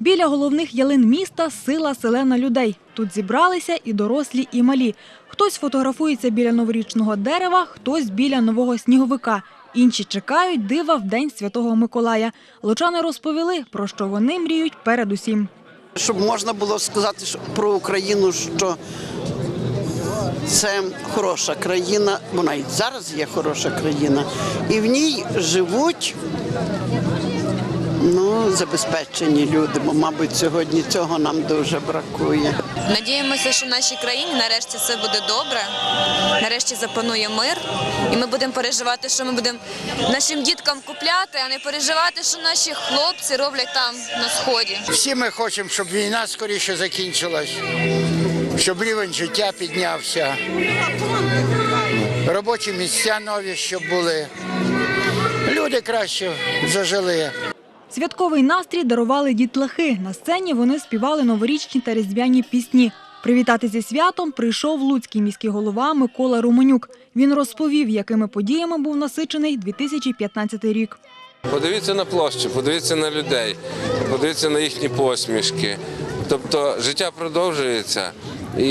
Біля головних ялин міста сила селена людей. Тут зібралися і дорослі, і малі. Хтось фотографується біля новорічного дерева, хтось біля нового сніговика. Інші чекають дива в день Святого Миколая. Лучани розповіли, про що вони мріють передусім. Щоб можна було сказати про Україну, що це хороша країна, вона і зараз є хороша країна, і в ній живуть ну, забезпечені люди, бо, мабуть, сьогодні цього нам дуже бракує. Надіємося, що в нашій країні нарешті все буде добре, нарешті запанує мир, і ми будемо переживати, що ми будемо нашим діткам купляти, а не переживати, що наші хлопці роблять там на сході. Всі ми хочемо, щоб війна скоріше закінчилась, щоб рівень життя піднявся, робочі місця нові, щоб були. Люди краще зажили. Святковий настрій дарували дітлахи. На сцені вони співали новорічні та різдвяні пісні. Привітати зі святом прийшов луцький міський голова Микола Романюк. Він розповів, якими подіями був насичений 2015 рік. Подивіться на площу, подивіться на людей, подивіться на їхні посмішки. Тобто життя продовжується і,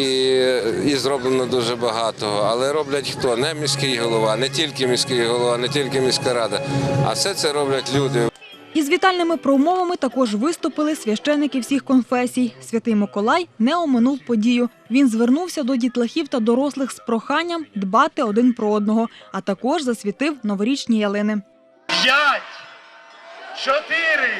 і зроблено дуже багато. Але роблять хто? Не міський голова, не тільки міський голова, не тільки міська рада, а все це роблять люди. Із вітальними промовами також виступили священики всіх конфесій. Святий Миколай не оминув подію. Він звернувся до дітлахів та дорослих з проханням дбати один про одного, а також засвітив новорічні ялини. П'ять, чотири,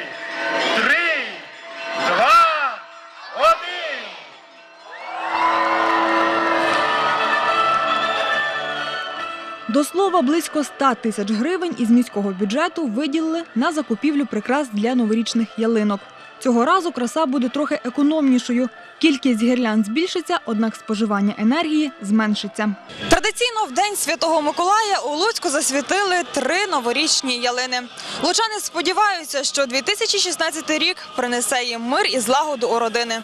До слова, близько 100 тисяч гривень із міського бюджету виділили на закупівлю прикрас для новорічних ялинок. Цього разу краса буде трохи економнішою. Кількість гірлянд збільшиться, однак споживання енергії зменшиться. Традиційно в день Святого Миколая у Луцьку засвітили три новорічні ялини. Лучани сподіваються, що 2016 рік принесе їм мир і злагоду у родини.